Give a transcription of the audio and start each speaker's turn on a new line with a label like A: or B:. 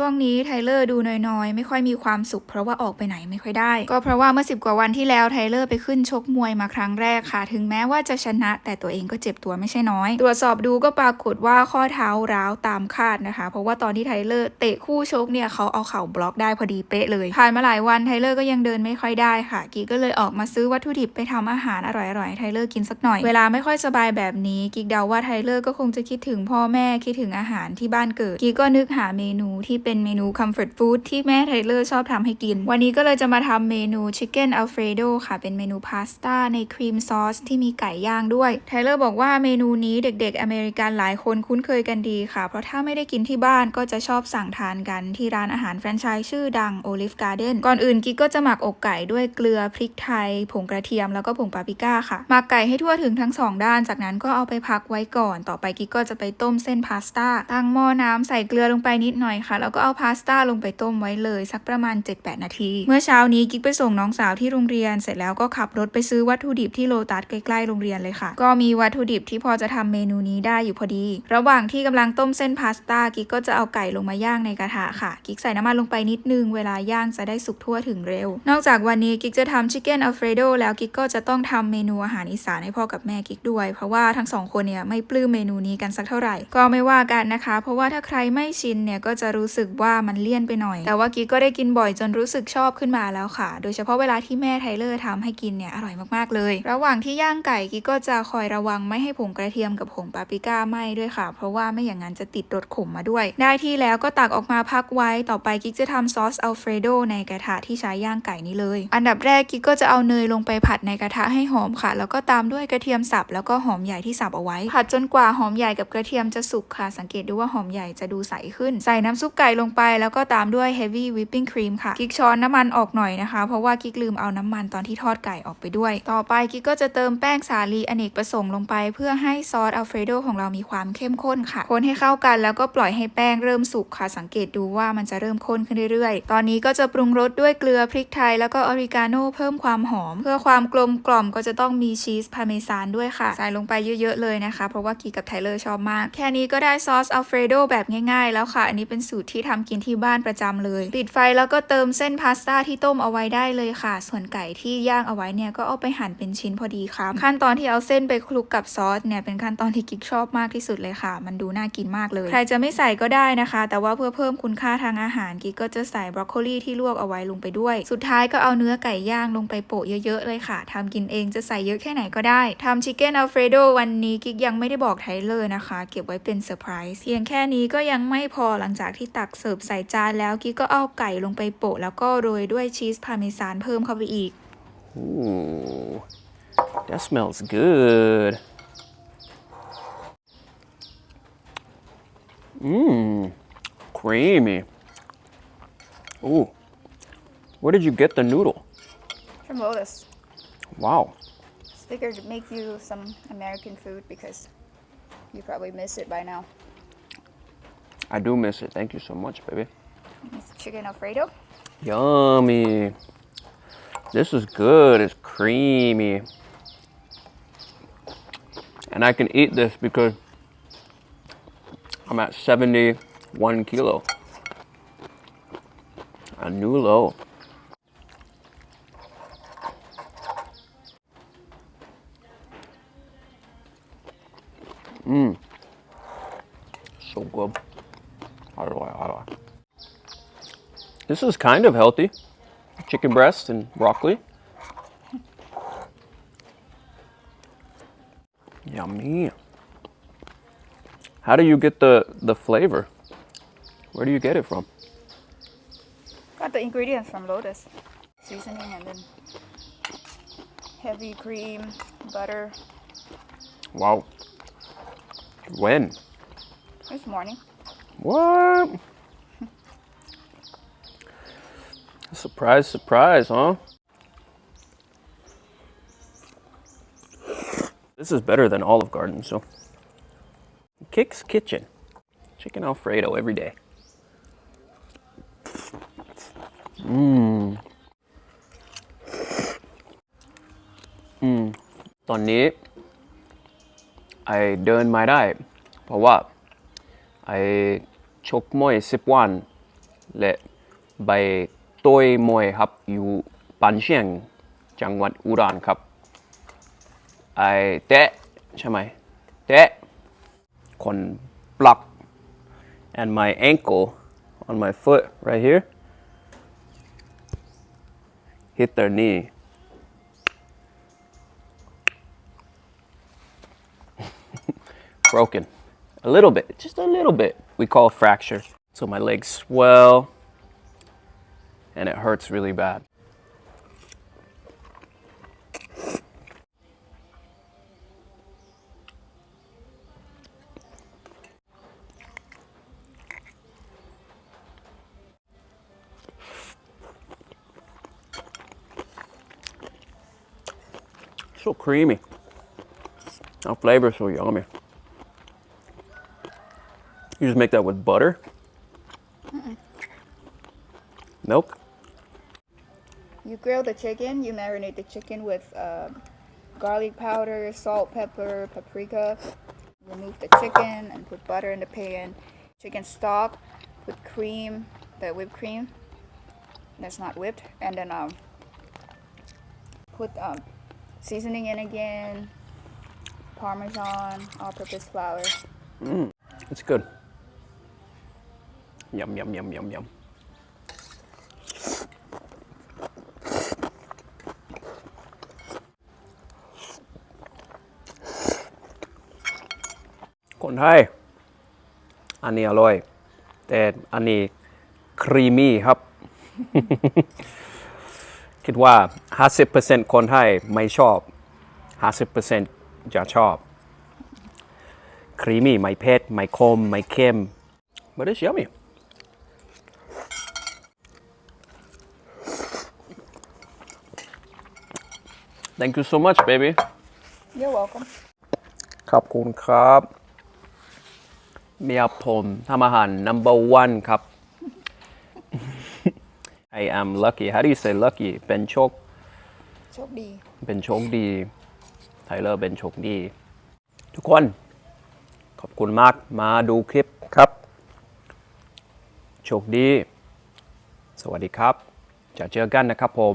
A: ช่วงนี้ไทเลอร์ดูน้อยๆ ไม่ค่อยมีความสุข เพราะว่าออกไปไหนไม่ค่อยได้ ก็เพราะว่าเมื่อ10กว่าวันที่แล้วไทเลอร์ไปขึ้นชกมวยมาครั้งแรกค่ะ ถึงแม้ว่าจะชนะ แต่ตัวเองก็เจ็บตัวไม่ใช่น้อย ตรวจสอบดูก็ปรากฏว่าข้อเท้าร้าวตามคาดนะคะ เพราะว่าตอนที่ไทเลอร์เตะคู่ชกเนี่ยเขาเอาเข่าบล็อกได้พอดีเป๊ะเลย ผ่านมาหลายวันไทเลอร์ก็ยังเดินไม่ค่อยได้ค่ะ กีก็เลยออกมาซื้อวัตถุดิบไปทำอาหารอร่อยๆให้ไทเลอร์กินสักหน่อย เวลาไม่ค่อยสบายแบบนี้กิกเดาว่าไทเลอร์ก็คงจะคิดถึงพ่อแม่คิดถึงอาหารที่บ้านเกิดกีก็นึกหาเมนูที่เเป็นเมนู comfort food ที่แม่ไทเลอร์ชอบทำให้กิน วันนี้ก็เลยจะมาทำเมนู chicken alfredo ค่ะ เป็นเมนูพาสต้าในครีมซอสที่มีไก่ย่างด้วยไทเลอร์บอกว่าเมนูนี้เด็กๆ อเมริกันหลายคนคุ้นเคยกันดีค่ะ เพราะถ้าไม่ได้กินที่บ้านก็จะชอบสั่งทานกันที่ร้านอาหารแฟรนไชส์ชื่อดัง Olive Garden ก่อนอื่นกิ๊กก็จะหมักอกไก่ด้วยเกลือพริกไทย ผงกระเทียมแล้วก็ผงปาปริก้าค่ะหมักไก่ให้ทั่วถึงทั้งสองด้าน จากนั้นก็เอาไปพักไว้ก่อน ต่อไปกิ๊กก็จะไปต้มเส้นพาสต้าตั้งหม้อน้ำใส่เกลือลงไปนิดหน่อยค่ะแล้วก็เอาพาสต้าลงไปต้มไว้เลยสักประมาณ 7-8 นาที เมื่อเช้านี้กิ๊กไปส่งน้องสาวที่โรงเรียน เสร็จแล้วก็ขับรถไปซื้อวัตถุดิบที่โลตัสใกล้ๆโรงเรียนเลยค่ะ ก็มีวัตถุดิบที่พอจะทำเมนูนี้ได้อยู่พอดี ระหว่างที่กำลังต้มเส้นพาสต้ากิ๊กก็จะเอาไก่ลงมาย่างในกระทะค่ะ กิ๊กใส่น้ำมันลงไปนิดนึงเวลาย่างจะได้สุกทั่วถึงเร็ว นอกจากวันนี้กิ๊กจะทำชิคเก้นอัลเฟรโดแล้วกิ๊กก็จะต้องทำเมนูอาหารอีสานให้พ่อกับแม่กิ๊กด้วย เพราะว่าทั้งสองคนเนี่ยไม่ปลื้มเมนูนี้กันสักเท่าไหร่ ก็ไม่ว่ากันนะคะ เพราะว่าถ้าใครไม่ชินเนี่ยก็จะรู้สึกว่ามันเลี่ยนไปหน่อย แต่ว่ากิ๊กก็ได้กินบ่อยจนรู้สึกชอบขึ้นมาแล้วค่ะ โดยเฉพาะเวลาที่แม่ไทเลอร์ทำให้กินเนี่ยอร่อยมากๆเลย ระหว่างที่ย่างไก่กิ๊กก็จะคอยระวังไม่ให้ผงกระเทียมกับผงปาปริก้าไหม้ด้วยค่ะ เพราะว่าไม่อย่างนั้นจะติดรสขมมาด้วย ได้ที่แล้วก็ตักออกมาพักไว้ ต่อไปกิ๊กจะทำซอสอัลเฟรโดในกระทะที่ใช้ย่างไก่นี้เลย อันดับแรกกิ๊กก็จะเอาเนยลงไปผัดในกระทะให้หอมค่ะ แล้วก็ตามด้วยกระเทียมสับแล้วก็หอมใหญ่ที่สับเอาไว้ ผัดจนกว่าหอมใหญ่กับกระเทียมจะสุกค่ะ สังเกตดูว่าหอมใหญ่จะดูใสขึ้น ใส่น้ำซุปไก่ลงไปแล้วก็ตามด้วย heavy whipping cream ค่ะกิ๊กช้อนน้ำมันออกหน่อยนะคะ เพราะว่ากิ๊กลืมเอาน้ำมันตอนที่ทอดไก่ออกไปด้วย ต่อไปกิ๊กก็จะเติมแป้งสาลีอเนกประสงค์ลงไป เพื่อให้ซอสอัลเฟรโดของเรามีความเข้มข้นค่ะ คนให้เข้ากันแล้วก็ปล่อยให้แป้งเริ่มสุกค่ะ สังเกตดูว่ามันจะเริ่มข้นขึ้นเรื่อยๆ ตอนนี้ก็จะปรุงรสด้วยเกลือพริกไทย แล้วก็ออริกาโนเพิ่มความหอม เพื่อความกลมกล่อมก็จะต้องมีชีสพาเมซานด้วยค่ะ ใส่ลงไปเยอะๆเลยนะคะ เพราะว่ากีกับไทเลอร์ชอบมาก แค่นี้ก็ได้ซอสอัลเฟรโดแบบง่ายๆ แล้วค่ะ อันนี้เป็นสูตรที่ที่ทำกินที่บ้านประจำเลย ปิดไฟแล้วก็เติมเส้นพาสต้าที่ต้มเอาไว้ได้เลยค่ะ ส่วนไก่ที่ย่างเอาไว้เนี่ยก็เอาไปหั่นเป็นชิ้นพอดีครับขั้นตอนที่เอาเส้นไปคลุกกับซอสเนี่ยเป็นขั้นตอนที่กิ๊กชอบมากที่สุดเลยค่ะ มันดูน่ากินมากเลย ใครจะไม่ใส่ก็ได้นะคะ แต่ว่าเพื่อเพิ่มคุณค่าทางอาหารกิ๊กก็จะใส่บรอกโคลีที่ลวกเอาไว้ลงไปด้วย สุดท้ายก็เอาเนื้อไก่ย่างลงไปโปะเยอะๆเลยค่ะทำกินเองจะใส่เยอะแค่ไหนก็ได้ทำชิคเก้นอัลเฟรโดวันนี้กิ๊กยังไม่ได้บอกไทเลอร์นะคะ เก็บไว้เป็นเซอร์ไพรส์เพียงแค่นี้ก็ยังไม่พอหลังจากที่ตักเสิร์ฟใส่จานแล้วกิ๊กก็เอาไก่ลงไปโปะ แล้วก็โรยด้วยชีสพาร์เมซานเพิ่มเข้าไปอีก
B: Ooh, that smells good. Mmm, creamy. Ooh, where did you get the noodle?
C: From Lotus.
B: Wow.
C: Just figured to make you some American food because you probably miss it by now.
B: I do miss it. Thank you so much, baby.
C: It's chicken Alfredo.
B: Yummy. This is good. It's creamy. And I can eat this because I'm at 71 kilo. A new low. Mmm. So good. How do I, how do I? This is kind of healthy. Chicken breast and broccoli. Yummy. How do you get the, the flavor? Where do you get it from?
C: Got the ingredients from Lotus. Seasoning and then heavy cream, butter.
B: Wow. When?
C: This morning.
B: What? surprise, surprise, huh? This is better than Olive Garden, so. Kick's Kitchen. Chicken Alfredo every day. Mmm. Mmm. ตอนนี้ ไอเดินไม่ได้ เพราะว่า ไอ ชกมวยสิบวัน และใบต้ยมวยครับอยู่ปันเชียงจังหวัดอุดรครับไอเตะใช่ไหมเตะคนปลัก and my ankle on my foot right here hit their knee broken a little bit just a little bit we call fracture. So my legs swell and it hurts really bad. So creamy. Our flavor is so yummy you just make that with butter milk
C: You grill the chicken, you marinate the chicken with uh, garlic powder, salt, pepper, paprika. Remove the chicken and put butter in the pan. Chicken stock, put cream, the whipped cream. That's not whipped. And then um, put um, seasoning in again, parmesan, all purpose flour.
B: It's good. Yum, yum, yum, yum, yum. คนไทย อันนี้อร่อย แต่อันนี้ครีมี่ครับ คิดว่า 50%คนไทยไม่ชอบ 50%จะชอบ creamy ไม่เผ็ดไม่คม ไม่เค็ม but it's yummy thank you so much baby
C: You're welcome.
B: ขอบคุณครับเมียผมทำอาหาร number one ครับ I am lucky how do you say lucky เป็นโชค
C: โชคดี
B: เป็นโชคดี ไทเลอร์เป็นโชคดี ทุกคน ขอบคุณมาก มาดูคลิปครับ โชคดี สวัสดีครับ จะเจอกันนะครับผม